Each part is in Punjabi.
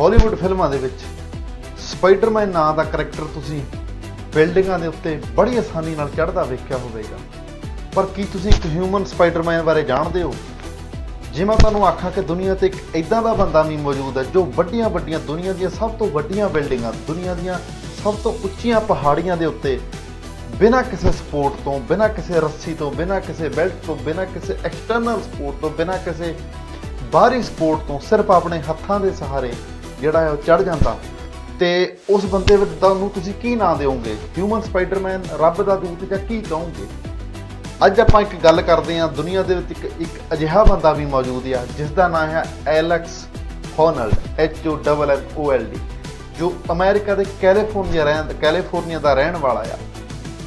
ਹਾਲੀਵੁੱਡ ਫਿਲਮਾਂ ਦੇ ਵਿੱਚ ਸਪਾਈਡਰਮੈਨ ਨਾਂ ਦਾ ਕਰੈਕਟਰ ਤੁਸੀਂ ਬਿਲਡਿੰਗਾਂ ਦੇ ਉੱਤੇ ਬੜੀ ਆਸਾਨੀ ਨਾਲ ਚੜ੍ਹਦਾ ਵੇਖਿਆ ਹੋਵੇਗਾ। ਪਰ ਕੀ ਤੁਸੀਂ ਇੱਕ ਹਿਊਮਨ ਸਪਾਈਡਰਮੈਨ ਬਾਰੇ ਜਾਣਦੇ ਹੋ? ਜੇ ਮੈਂ ਤੁਹਾਨੂੰ ਆਖਾਂ ਕਿ ਦੁਨੀਆ ਤੇ ਇੱਕ ਇਦਾਂ ਦਾ ਬੰਦਾ ਵੀ ਮੌਜੂਦ ਹੈ ਜੋ ਵੱਡੀਆਂ ਵੱਡੀਆਂ ਦੁਨੀਆ ਦੀਆਂ ਸਭ ਤੋਂ ਵੱਡੀਆਂ ਬਿਲਡਿੰਗਾਂ ਦੁਨੀਆ ਦੀਆਂ ਸਭ ਤੋਂ ਉੱਚੀਆਂ ਪਹਾੜੀਆਂ ਦੇ ਉੱਤੇ ਬਿਨਾਂ ਕਿਸੇ ਸਪੋਰਟ ਤੋਂ, ਬਿਨਾਂ ਕਿਸੇ ਰੱਸੀ ਤੋਂ, ਬਿਨਾਂ ਕਿਸੇ ਬੈਲਟ ਤੋਂ, ਬਿਨਾਂ ਕਿਸੇ ਐਕਸਟਰਨਲ ਸਪੋਰਟ ਤੋਂ, ਬਿਨਾਂ ਕਿਸੇ ਬਾਹਰੀ ਸਪੋਰਟ ਤੋਂ ਸਿਰਫ ਆਪਣੇ ਹੱਥਾਂ ਦੇ ਸਹਾਰੇ ਜਿਹੜਾ ਹੈ ਉਹ ਚੜ ਜਾਂਦਾ। ਤੇ ਉਸ ਬੰਦੇ ਵਿੱਚ ਤੁਹਾਨੂੰ ਤੁਸੀਂ ਕੀ ਨਾਂ ਦਿਓਗੇ? ਹਿਊਮਨ ਸਪਾਈਡਰਮੈਨ ਰੱਬ ਦਾ ਦੂਤ ਜਾਂ ਕੀ ਕਹੋਗੇ? ਅੱਜ ਆਪਾਂ ਇੱਕ ਗੱਲ ਕਰਦੇ ਹਾਂ, ਦੁਨੀਆ ਦੇ ਵਿੱਚ ਇੱਕ ਇੱਕ ਅਜਿਹਾ ਬੰਦਾ ਵੀ ਮੌਜੂਦ ਆ ਜਿਸ ਦਾ ਨਾਮ ਹੈ Alex Honnold H O double N O L D ਜੋ ਅਮਰੀਕਾ ਦੇ ਕੈਲੀਫੋਰਨੀਆ ਰਹਿਣ, ਕੈਲੀਫੋਰਨੀਆ ਦਾ ਰਹਿਣ ਵਾਲਾ ਆ।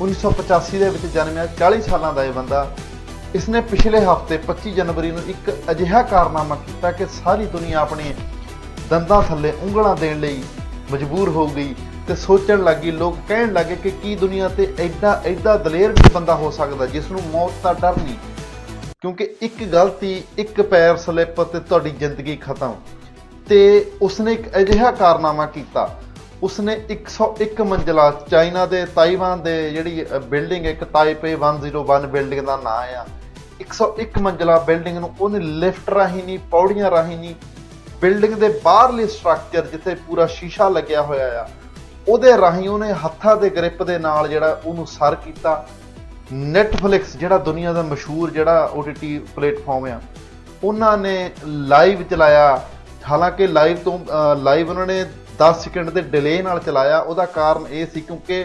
1985 ਦੇ ਵਿੱਚ ਜਨਮਿਆ 40 ਸਾਲਾਂ ਦਾ ਇਹ ਬੰਦਾ। ਇਸਨੇ ਪਿਛਲੇ ਹਫ਼ਤੇ 25 ਜਨਵਰੀ ਨੂੰ ਇੱਕ ਅਜਿਹਾ ਕਾਰਨਾਮਾ ਕੀਤਾ ਕਿ ਸਾਰੀ ਦੁਨੀਆ ਆਪਣੇ ਦੰਦਾਂ ਥੱਲੇ ਉਂਗਲਾਂ ਦੇਣ ਲਈ ਮਜਬੂਰ ਹੋ ਗਈ ਤੇ ਸੋਚਣ ਲੱਗੀ, ਲੋਕ ਕਹਿਣ ਲੱਗੇ ਕਿ ਕੀ ਦੁਨੀਆ ਤੇ ਐਡਾ ਐਡਾ ਦਲੇਰ ਵੀ ਬੰਦਾ ਹੋ ਸਕਦਾ ਜਿਸ ਨੂੰ ਮੌਤ ਦਾ ਡਰ ਨਹੀਂ। ਕਿਉਂਕਿ ਇੱਕ ਗਲਤੀ ਇੱਕ ਪੈਰ ਸਲਿੱਪ ਤੇ ਤੁਹਾਡੀ ਜ਼ਿੰਦਗੀ ਖਤਮ। ਤੇ ਉਸਨੇ ਇੱਕ ਅਜਿਹਾ ਕਾਰਨਾਮਾ ਕੀਤਾ। ਉਸਨੇ 101 ਮੰਜ਼ਲਾ ਚਾਈਨਾ ਦੇ, ਤਾਈਵਾਨ ਦੇ ਜਿਹੜੀ ਬਿਲਡਿੰਗ ਇੱਕ ਤਾਈਪੇ 101 ਬਿਲਡਿੰਗ ਦਾ ਨਾਮ ਆ। 101 ਮੰਜ਼ਲਾ ਬਿਲਡਿੰਗ ਨੂੰ ਉਹਨੇ ਲਿਫਟ ਰਾਹੀਂ ਨਹੀਂ, ਪੌੜੀਆਂ ਰਾਹੀਂ ਨਹੀਂ ਬਿਲਡਿੰਗ ਦੇ ਬਾਹਰਲੇ ਸਟਰਕਚਰ ਜਿੱਥੇ ਪੂਰਾ ਸ਼ੀਸ਼ਾ ਲੱਗਿਆ ਹੋਇਆ ਆ, ਉਹਦੇ ਰਾਹੀਂ ਉਹਨੇ ਹੱਥਾਂ ਦੇ ਗ੍ਰਿਪ ਦੇ ਨਾਲ ਜਿਹੜਾ ਉਹਨੂੰ ਸਰ ਕੀਤਾ। Netflix, ਜਿਹੜਾ ਦੁਨੀਆ ਦਾ ਮਸ਼ਹੂਰ ਜਿਹੜਾ OTT ਪਲੇਟਫਾਰਮ ਆ, ਉਹਨਾਂ ਨੇ ਲਾਈਵ ਚਲਾਇਆ। ਹਾਲਾਂਕਿ ਲਾਈਵ ਤੋਂ ਲਾਈਵ ਉਹਨਾਂ ਨੇ 10 ਸੈਕਿੰਡ ਦੇ ਡਿਲੇ ਨਾਲ ਚਲਾਇਆ। ਉਹਦਾ ਕਾਰਨ ਇਹ ਸੀ ਕਿਉਂਕਿ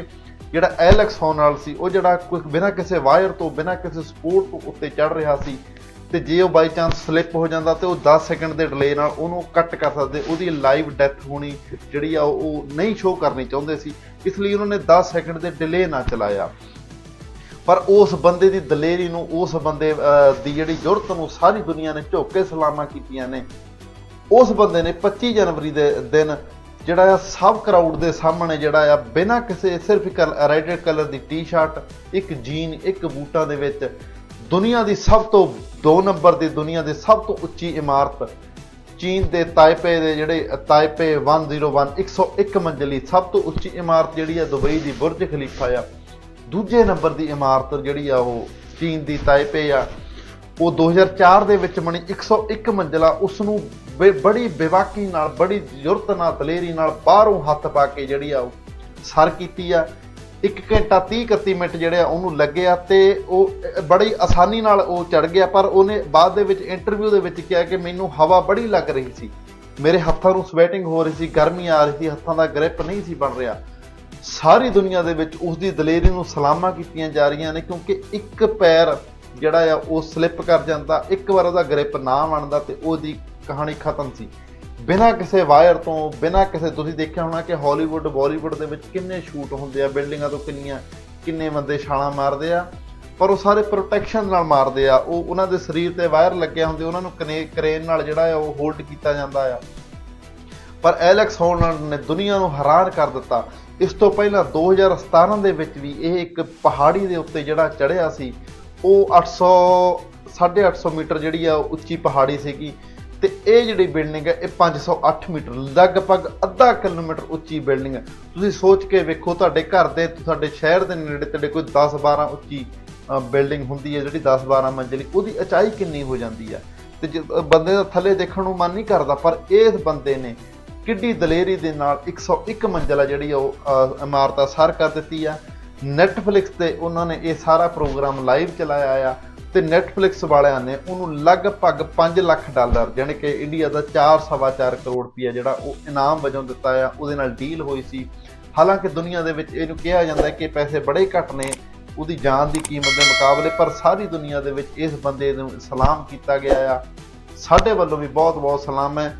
ਜਿਹੜਾ ਐਲੈਕਸ ਹੋਨਲ ਸੀ, ਉਹ ਜਿਹੜਾ ਕੋਈ ਬਿਨਾਂ ਕਿਸੇ ਵਾਇਰ ਤੋਂ, ਬਿਨਾਂ ਕਿਸੇ ਸਪੋਰਟ ਤੋਂ ਉੱਤੇ ਚੜ ਰਿਹਾ ਸੀ ਤੇ ਜੇ ਉਹ ਬਾਈ ਚਾਂਸ ਸਲਿੱਪ ਹੋ ਜਾਂਦਾ ਤੇ ਉਹ 10 ਸੈਕਿੰਡ ਦੇ ਡਿਲੇ ਨਾਲ ਉਹਨੂੰ ਕੱਟ ਕਰ ਸਕਦੇ, ਉਹਦੀ ਲਾਈਵ ਡੈਥ ਹੋਣੀ ਜਿਹੜੀ ਆ ਉਹ ਉਹ ਨਹੀਂ ਸ਼ੋਅ ਕਰਨੀ ਚਾਹੁੰਦੇ ਸੀ, ਇਸ ਲਈ ਉਹਨਾਂ ਨੇ 10 ਸੈਕਿੰਡ ਦੇ ਡਿਲੇ ਨਾ ਚਲਾਇਆ। ਪਰ ਉਸ ਬੰਦੇ ਦੀ ਦਲੇਰੀ ਨੂੰ, ਉਸ ਬੰਦੇ ਦੀ ਜਿਹੜੀ ਜੁਰਤ ਨੂੰ ਸਾਰੀ ਦੁਨੀਆ ਨੇ ਝੁੱਕ ਕੇ ਸਲਾਮਾਂ ਕੀਤੀਆਂ ਨੇ। ਉਸ ਬੰਦੇ ਨੇ 25 ਜਨਵਰੀ ਦੇ ਦਿਨ ਜਿਹੜਾ ਆ ਸਭ ਕਰਾਊਡ ਦੇ ਸਾਹਮਣੇ ਜਿਹੜਾ ਆ ਬਿਨਾਂ ਕਿਸੇ ਸਿਰਫ ਇੱਕ ਰੈਡ ਕਲਰ ਦੀ ਟੀ-ਸ਼ਰਟ ਇੱਕ ਜੀਨ ਇੱਕ ਬੂਟਾਂ ਦੇ ਵਿੱਚ ਦੁਨੀਆ ਦੀ ਸਭ ਤੋਂ 2 ਨੰਬਰ ਦੀ ਦੁਨੀਆ ਦੀ ਸਭ ਤੋਂ ਉੱਚੀ ਇਮਾਰਤ ਚੀਨ ਦੇ ਤਾਇਪੇ ਦੇ ਜਿਹੜੇ ਤਾਈਪੇ 101 101 ਮੰਜ਼ਲੀ ਸਭ ਤੋਂ ਉੱਚੀ ਇਮਾਰਤ ਜਿਹੜੀ ਆ, ਦੁਬਈ ਦੀ ਬੁਰਜ ਖਲੀਫਾ ਆ। ਦੂਜੇ ਨੰਬਰ ਦੀ ਇਮਾਰਤ ਜਿਹੜੀ ਆ, ਉਹ ਚੀਨ ਦੀ ਤਾਇਪੇ ਆ। ਉਹ 2004 ਦੇ ਵਿੱਚ ਬਣੀ 101 ਮੰਜ਼ਲਾ ਉਸ ਨੂੰ ਬੇ- ਬੜੀ ਬੇਵਾਕੀ ਨਾਲ, ਬੜੀ ਜ਼ੁਰਤ ਨਾਲ, ਦਲੇਰੀ ਨਾਲ ਬਾਹਰੋਂ ਹੱਥ ਪਾ ਕੇ ਜਿਹੜੀ ਆ, ਉਹ ਸਰ ਕੀਤੀ ਆ। 1 ਘੰਟਾ 30 31 ਮਿੰਟ ਜਿਹੜੇ ਆ ਉਹਨੂੰ ਲੱਗੇ ਆ ਤੇ ਉਹ ਬੜੀ ਆਸਾਨੀ ਨਾਲ ਉਹ ਚੜ ਗਿਆ, ਪਰ ਉਹਨੇ ਬਾਅਦ ਦੇ ਵਿੱਚ ਇੰਟਰਵਿਊ ਦੇ ਵਿੱਚ ਕਿਹਾ ਕਿ ਮੈਨੂੰ ਹਵਾ ਬੜੀ ਲੱਗ ਰਹੀ ਸੀ। ਮੇਰੇ ਹੱਥਾਂ ਨੂੰ ਸਵੈਟਿੰਗ ਹੋ ਰਹੀ ਸੀ, ਗਰਮੀ ਆ ਰਹੀ ਸੀ, ਹੱਥਾਂ ਦਾ ਗ੍ਰਿਪ ਨਹੀਂ ਸੀ ਬਣ ਰਿਹਾ। ਸਾਰੀ ਦੁਨੀਆ ਦੇ ਵਿੱਚ ਉਸ ਦੀ ਦਲੇਰੀ ਨੂੰ ਸਲਾਮਾਂ ਕੀਤੀਆਂ ਜਾ ਰਹੀਆਂ ਨੇ, ਕਿਉਂਕਿ ਇੱਕ ਪੈਰ ਜਿਹੜਾ ਆ ਉਹ ਸਲਿੱਪ ਕਰ ਜਾਂਦਾ, ਇੱਕ ਵਾਰ ਉਹਦਾ ਗ੍ਰਿਪ ਨਾ ਬਣਦਾ ਤੇ ਉਹਦੀ ਕਹਾਣੀ ਖਤਮ ਸੀ। ਬਿਨਾਂ ਕਿਸੇ ਵਾਇਰ ਤੋਂ, ਬਿਨਾਂ ਕਿਸੇ, ਤੁਸੀਂ ਦੇਖਿਆ ਹੋਣਾ ਕਿ ਹਾਲੀਵੁੱਡ ਬਾਲੀਵੁੱਡ ਦੇ ਵਿੱਚ ਕਿੰਨੇ ਸ਼ੂਟ ਹੁੰਦੇ ਆ, ਬਿਲਡਿੰਗਾਂ ਤੋਂ ਕਿੰਨੀਆਂ, ਕਿੰਨੇ ਬੰਦੇ ਛਾਲਾਂ ਮਾਰਦੇ ਆ, ਪਰ ਉਹ ਸਾਰੇ ਪ੍ਰੋਟੈਕਸ਼ਨ ਨਾਲ ਮਾਰਦੇ ਆ। ਉਹ ਉਹਨਾਂ ਦੇ ਸਰੀਰ ਤੇ ਵਾਇਰ ਲੱਗਿਆ ਹੁੰਦੇ, ਉਹਨਾਂ ਨੂੰ ਕਨੇ ਕਰੇਨ ਨਾਲ ਜਿਹੜਾ ਆ, ਉਹ ਹੋਲਡ ਕੀਤਾ ਜਾਂਦਾ ਆ। ਪਰ ਐਲੈਕਸ ਹੋਲਡ ਨੇ ਦੁਨੀਆ ਨੂੰ ਹੈਰਾਨ ਕਰ ਦਿੱਤਾ। ਇਸ ਤੋਂ ਪਹਿਲਾਂ 2017 ਦੇ ਵਿੱਚ ਵੀ ਇਹ ਇੱਕ ਪਹਾੜੀ ਦੇ ਉੱਤੇ ਜਿਹੜਾ ਚੜ੍ਹਿਆ ਸੀ, ਉਹ 800 850 ਮੀਟਰ ਜਿਹੜੀ ਆ ਉਹ ਉੱਚੀ ਪਹਾੜੀ ਸੀਗੀ। ਤੇ ਇਹ ਜਿਹੜੀ ਬਿਲਡਿੰਗ ਹੈ ਇਹ 508 ਮੀਟਰ ਲਗਭਗ ਅੱਧਾ ਕਿਲੋਮੀਟਰ ਉੱਚੀ ਬਿਲਡਿੰਗ ਹੈ। ਤੁਸੀਂ ਸੋਚ ਕੇ ਵੇਖੋ ਤੁਹਾਡੇ ਘਰ ਦੇ ਤੁਹਾਡੇ ਸ਼ਹਿਰ ਦੇ ਨੇੜੇ ਤੇੜੇ ਕੋਈ 10 12 ਉੱਚੀ ਬਿਲਡਿੰਗ ਹੁੰਦੀ ਹੈ ਜਿਹੜੀ 10 12 ਮੰਜ਼ਲੀ ਉਹਦੀ ਉਚਾਈ ਕਿੰਨੀ ਹੋ ਜਾਂਦੀ ਹੈ? ਤੇ ਜੇ ਬੰਦੇ ਦਾ ਥੱਲੇ ਦੇਖਣ ਨੂੰ ਮਨ ਨਹੀਂ ਕਰਦਾ ਪਰ ਇਸ ਬੰਦੇ ਨੇ ਕਿੱਡੀ ਦਲੇਰੀ ਦੇ ਨਾਲ 101 ਮੰਜ਼ਲਾ ਜਿਹੜੀ ਆ ਉਹ ਅਹ, ਇਮਾਰਤ ਆ ਸਰ ਕਰ ਦਿੱਤੀ ਆ। Netflix ਤੇ ਉਹਨਾਂ ਨੇ ਇਹ ਸਾਰਾ ਪ੍ਰੋਗਰਾਮ ਲਾਈਵ ਚਲਾਇਆ ਆ। ਤੇ Netflix ਵਾਲਿਆਂ ਨੇ ਉਹਨੂੰ ਲਗਭਗ 5 ਲੱਖ ਡਾਲਰ ਯਾਨੀ ਕਿ ਇੰਡੀਆ ਦਾ 4.4 ਕਰੋੜ ਰੁਪਈਆ ਜਿਹੜਾ ਉਹ ਇਨਾਮ ਵਜੋਂ ਦਿੱਤਾ ਆ, ਉਹਦੇ ਨਾਲ ਡੀਲ ਹੋਈ ਸੀ। ਹਾਲਾਂਕਿ ਦੁਨੀਆ ਦੇ ਵਿੱਚ ਇਹਨੂੰ ਕਿਹਾ ਜਾਂਦਾ ਕਿ ਪੈਸੇ ਬੜੇ ਘੱਟ ਨੇ, ਉਹਦੀ ਜਾਨ ਦੀ ਕੀਮਤ ਦੇ ਮੁਕਾਬਲੇ, ਪਰ ਸਾਰੀ ਦੁਨੀਆ ਦੇ ਵਿੱਚ ਇਸ ਬੰਦੇ ਨੂੰ ਸਲਾਮ ਕੀਤਾ ਗਿਆ ਆ। ਸਾਡੇ ਵੱਲੋਂ ਵੀ ਬਹੁਤ ਬਹੁਤ ਸਲਾਮ ਹੈ।